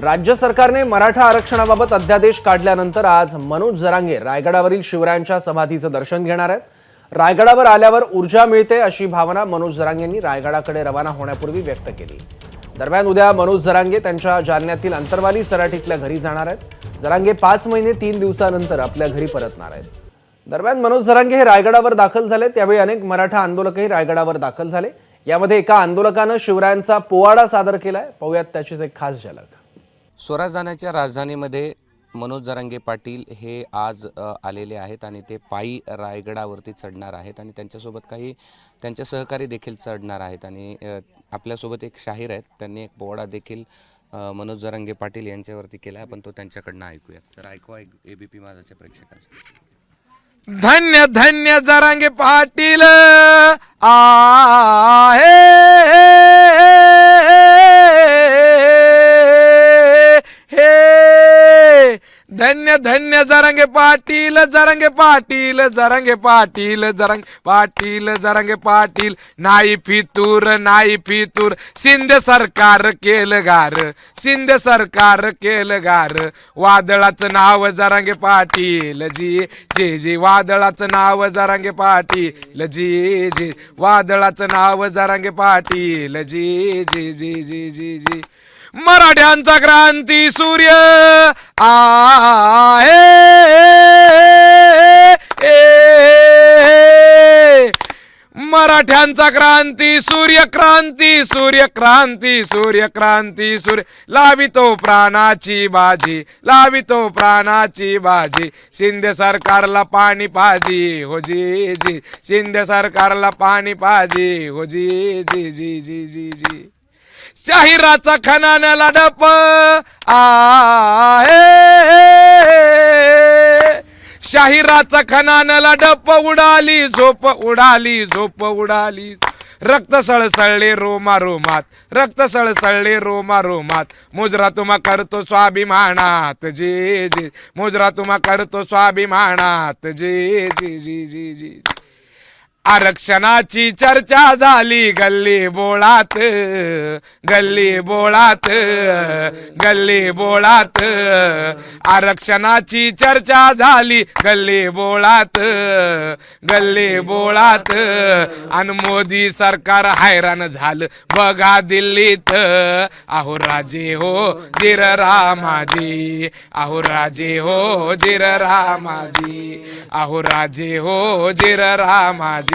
राज्य सरकारने मराठा आरक्षणाबाबत अध्यादेश काढल्यानंतर आज मनोज जरांगे रायगडावरील शिवरायांच्या समाधीचं दर्शन घेणार आहेत. रायगडावर आल्यावर ऊर्जा मिळते अशी भावना मनोज जरांगेंनी रायगडाकडे रवाना होण्यापूर्वी व्यक्त केली. दरम्यान उद्या मनोज जरांगे त्यांच्या जालन्यातील अंतरवाली सराटीतल्या घरी जाणार आहेत. जरांगे पाच महिने तीन दिवसानंतर आपल्या घरी परतणार आहेत. दरम्यान मनोज जरांगे हे रायगडावर दाखल झाले त्यावेळी अनेक मराठा आंदोलकही रायगडावर दाखल झाले. यामध्ये एका आंदोलकानं शिवरायांचा पोवाडा सादर केलाय. पाहूयात त्याचीच एक खास झलक. स्वराजधानाच्या राजधानीमध्ये मनोज जरांगे पाटील हे आज आलेले आहेत आणि ते पायी रायगडावरती चढणार आहेत आणि त्यांच्यासोबत काही त्यांचे सहकारी देखील चढणार आहेत आणि आपल्यासोबत एक शाहीर आहेत. त्यांनी एक पोवाडा देखील मनोज जरांगे पाटील यांच्यावरती केला आपण तो त्यांच्याकडनं ऐकूया तर ऐकू ए बी पी माझाच्या प्रेक्षकांसाठी धन्य धन्य जरांगे पाटील! आ धन्य धन्य जरांगे पाटील जरांगे पाटील जरांगे पाटील जरंग पाटील जरांगे पाटील. नाही फितूर नाही फितूर. शिंदे सरकार केलं गार शिंदे सरकार केलं गार. वादळाचं नाव जरांगे पाटील जी जे जे. वादळाचं नाव जरांगे पाटील जी जी. वादळाचं नाव जरांगे पाटील जी जी जी जी जी जी. मराठ्यांचा क्रांती सूर्य. आहे. मराठ्यांचा क्रांती सूर्यक्रांती सूर्यक्रांती सूर्यक्रांती सूर्य सूर्य. लावितो प्राणाची बाजी लावितो प्राणाची बाजी. शिंदे सरकारला पाणी पाजी हो जी जी. शिंदे सरकारला पाणी पाजी हो जी जी जी जी जी जी. शाहिराचा खनान्याला डप आहे. शाहिराचा खनान्याला डप उडाली झोप उडाली झोप उडाली. रक्त सळसळले रोमा रोमात रक्त सळसळले रोमा रोमात मुजरा तुम्हा करतो स्वाभिमानात जे जे. मुजरा तुम्हा करतो स्वाभिमानात जे जे जी जी जी. आरक्षणाची चर्चा झाली गल्ली बोळात गल्ली बोळात गल्ली बोळात. आरक्षणाची चर्चा झाली गल्ली बोळात गल्ली बोळात. आणि मोदी सरकार हैराण झालं. बघा दिल्लीत आहो राजे हो जिर रामाजी. आहो राजे हो जिर रामाजी. आहो राजे हो जिर रामाजी.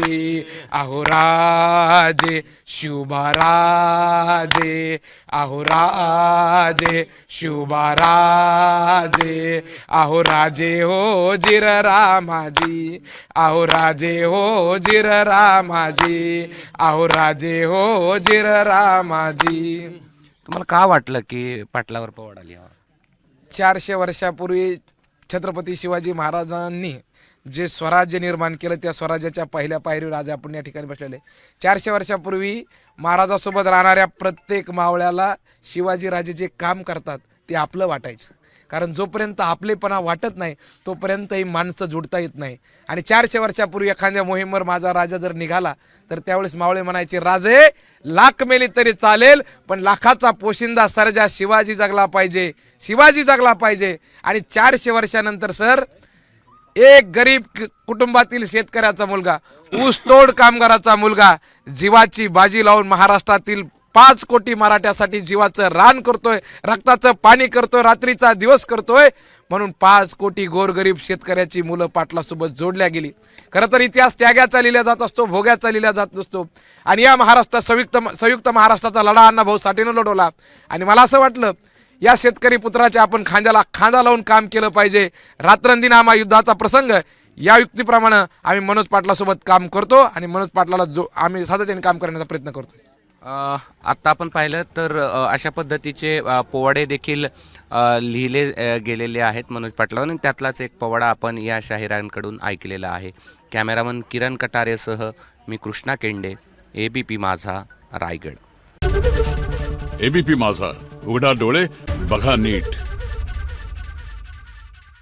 राजे शुभराजे अहो राजे शुभराजे अहो राजे हो जिर रामाजी अहो राजे हो जिर रामाजी अहो राजे हो जिर रामाजी. तुम्हाला का वाटलं की पाटलावर पोवाडा लिहावा चारशे वर्षापूर्वी छत्रपती शिवाजी महाराजांनी जे स्वराज्य निर्माण केलं त्या स्वराज्याच्या पहिल्या पायरीवर आज आपण या ठिकाणी बसलेले चारशे वर्षापूर्वी महाराजासोबत राहणाऱ्या प्रत्येक मावळ्याला शिवाजी राजे जे काम करतात ते आपलं वाटायचं. कारण जोपर्यंत आपलेपणा वाटत नाही तोपर्यंत ही माणसं जुडता येत नाही. आणि चारशे वर्षापूर्वी एखाद्या मोहिमेवर माझा राजा जर निघाला तर त्यावेळेस मावळे म्हणायचे राजे लाख मेली तरी चालेल पण लाखाचा पोशिंदा सरजा शिवाजी जगला पाहिजे शिवाजी जगला पाहिजे. आणि चारशे वर्षानंतर सर एक गरीब कुटुंबातील शेतकऱ्याचा मुलगा ऊसतोड कामगाराचा मुलगा जीवाची बाजी लावून महाराष्ट्रातील पाच कोटी मराठ्यासाठी जीवाचं रान करतोय रक्ताचं पाणी करतोय रात्रीचा दिवस करतोय. म्हणून पाच कोटी गोरगरीब शेतकऱ्याची मुलं पाटलासोबत जोडल्या गेली. खरं तर इतिहास त्याग्याचा लिहिला जात असतो भोग्याचा लिहिला जात नसतो. आणि या महाराष्ट्रात संयुक्त संयुक्त महाराष्ट्राचा लढा अण्णाभाऊ साठेनं लढवला. आणि मला असं वाटलं या शेतकरी पुत्राच्या आपण खांद्याला खांदा लावून काम केलं पाहिजे. रात्रंदिन युद्धाचा प्रसंग या युक्तीप्रमाणे आम्ही मनोज पाटलासोबत काम करतो आणि मनोज पाटलाला जो आम्ही सातत्याने काम करण्याचा प्रयत्न करतो. आत्ता आपण पाहिलं तर अशा पद्धतीचे पोवाडे देखील लिहिले गेलेले आहेत मनोज पाटलावर आणि त्यातलाच एक पोवाडा आपण या शाहिरांकडून ऐकलेला आहे. कॅमेरामन किरण कटारेसह मी Krishna Kende A B P माझा रायगड. एबीपी माझा. उघडा डोळे बघा नीट.